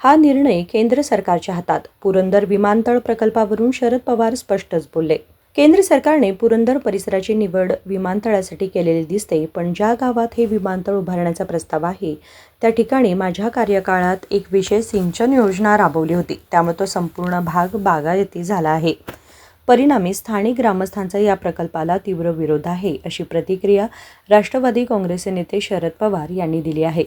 हा निर्णय केंद्र सरकारच्या हातात. पुरंदर विमानतळ प्रकल्पावरून शरद पवार स्पष्टच बोलले. केंद्र सरकारने पुरंदर परिसराची निवड विमानतळासाठी केलेली दिसते पण ज्या गावात हे विमानतळ उभारण्याचा प्रस्ताव आहे त्या ठिकाणी माझ्या कार्यकाळात एक विशेष सिंचन योजना राबवली होती. त्यामुळे तो संपूर्ण भाग बागायती झाला आहे. परिणामी स्थानिक ग्रामस्थांचा या प्रकल्पाला तीव्र विरोध आहे अशी प्रतिक्रिया राष्ट्रवादी काँग्रेसचे नेते शरद पवार यांनी दिली आहे.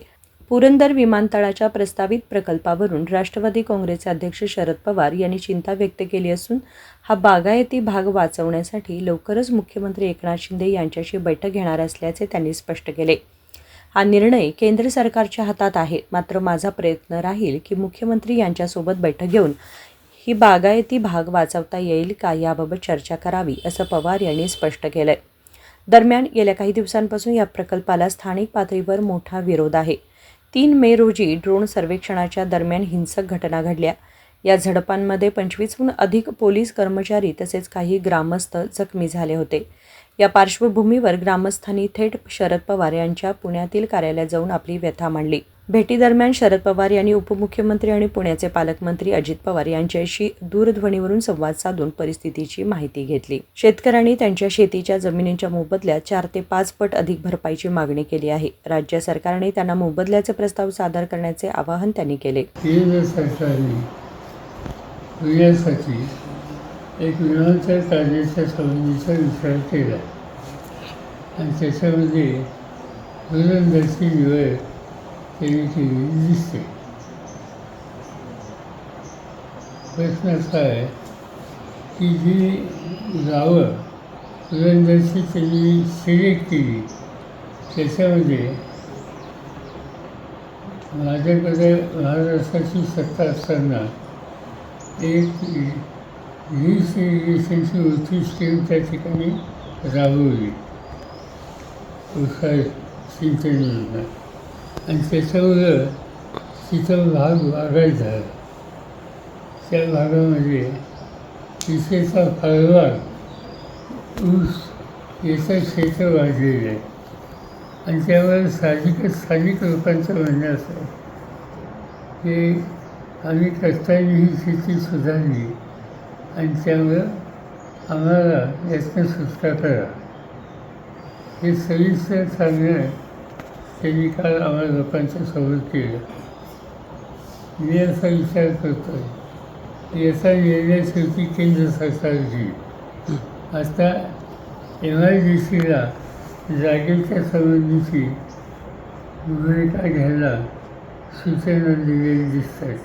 पुरंदर विमानतळाच्या प्रस्तावित प्रकल्पावरून राष्ट्रवादी काँग्रेसचे अध्यक्ष शरद पवार यांनी चिंता व्यक्त केली असून हा बागायती भाग वाचवण्यासाठी लवकरच मुख्यमंत्री एकनाथ शिंदे यांच्याशी बैठक घेणार असल्याचे त्यांनी स्पष्ट केले. हा निर्णय केंद्र सरकारच्या हातात आहे मात्र माझा प्रयत्न राहील की मुख्यमंत्री यांच्यासोबत बैठक घेऊन ही बागायती भाग वाचवता येईल का याबाबत चर्चा करावी असं पवार यांनी स्पष्ट केलं दरम्यान गेल्या काही दिवसांपासून या प्रकल्पाला स्थानिक पातळीवर मोठा विरोध आहे. तीन मे रोजी ड्रोन सर्वेक्षणाच्या दरम्यान हिंसक घटना घडल्या. या झडपांमध्ये पंचवीसहून अधिक पोलीस कर्मचारी तसेच काही ग्रामस्थ जखमी झाले होते. या पार्श्वभूमीवर ग्रामस्थांनी थेट शरद पवार यांच्या पुण्यातील कार्यालयात जाऊन आपली व्यथा मांडली. भेटीदरम्यान शरद पवार यांनी उपमुख्यमंत्री आणि पुण्याचे पालकमंत्री अजित पवार यांच्याशी दूरध्वनीवरून संवाद साधून परिस्थितीची माहिती घेतली. शेतकऱ्यांनी त्यांच्या शेतीच्या जमिनींच्या मोबदल्यात चार ते पाच पट अधिक भरपाईची मागणी केली आहे. राज्य सरकारने त्यांना मोबदल्याचे प्रस्ताव सादर करण्याचे आवाहन त्यांनी केले. सरकारने एक विमानतळ कायद्याच्या संबंधीचा विचार केला. आणि त्याच्यामध्ये धुरंदरची निवड त्यांनी केलेली दिसते प्रश्न असा आहे की जी गावं धुरंदरची त्यांनी सिलेक्ट केली त्याच्यामध्ये माझ्याकडे महाराष्ट्राची सत्ता असताना एक वीस इरिगेशनची उठी स्कीम त्या ठिकाणी राबवली उत्साह सिंचन योजना आणि त्याच्यामुळं तिथं भाग वागायचा झाला त्या भागामध्ये तिथेचा फळबाग ऊस याचं क्षेत्र वाढलेलं आहे आणि त्यावर साहजिकच स्थानिक लोकांचं म्हणणं असं की आम्ही कष्टाने ही शेती सुधारली आणि त्यामुळं आम्हाला यातनं सुटका करा हे सविस्तर सांगणं त्यांनी काल आम्हाला लोकांच्या समोर केलं. मी असा विचार करतो आहे याचा निर्णय शेवटी केंद्र सरकार घेईल. आता एम आय डी सीला जागेच्या संबंधीची भूमिका घ्यायला सूचना दिलेली दिसतात.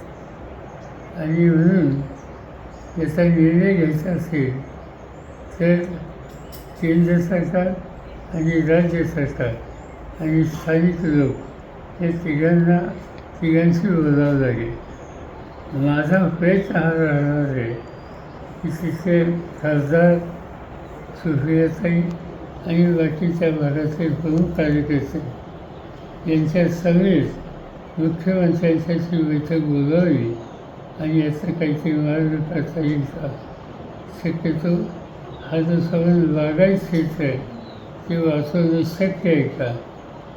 आणि म्हणून याचा निर्णय घ्यायचा असेल तर केंद्र सरकार आणि राज्य सरकार आणि स्थानिक लोक. हे तिघांना तिघांशी बोलावं लागेल. माझा प्रयत्न हा राहणार आहे की तिथे खासदार सुप्रियाताई आणि बाकीच्या भागातले प्रमुख कार्यकर्ते यांच्या सगळेच मुख्यमंत्र्यांच्याशी बैठक बोलावी आणि याचं काहीतरी मार्ग काढता येईल का? शक्यतो हा जो संबंध बागायत क्षेत्र आहे ते वाचवणं शक्य आहे का?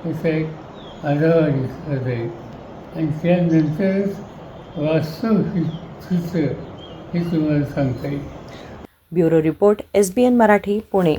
याचा एक आढावा घेतला जाईल आणि त्यानंतरच वास्तव चित्र हे तुम्हाला सांगता येईल bureau report S B N Marathi Pune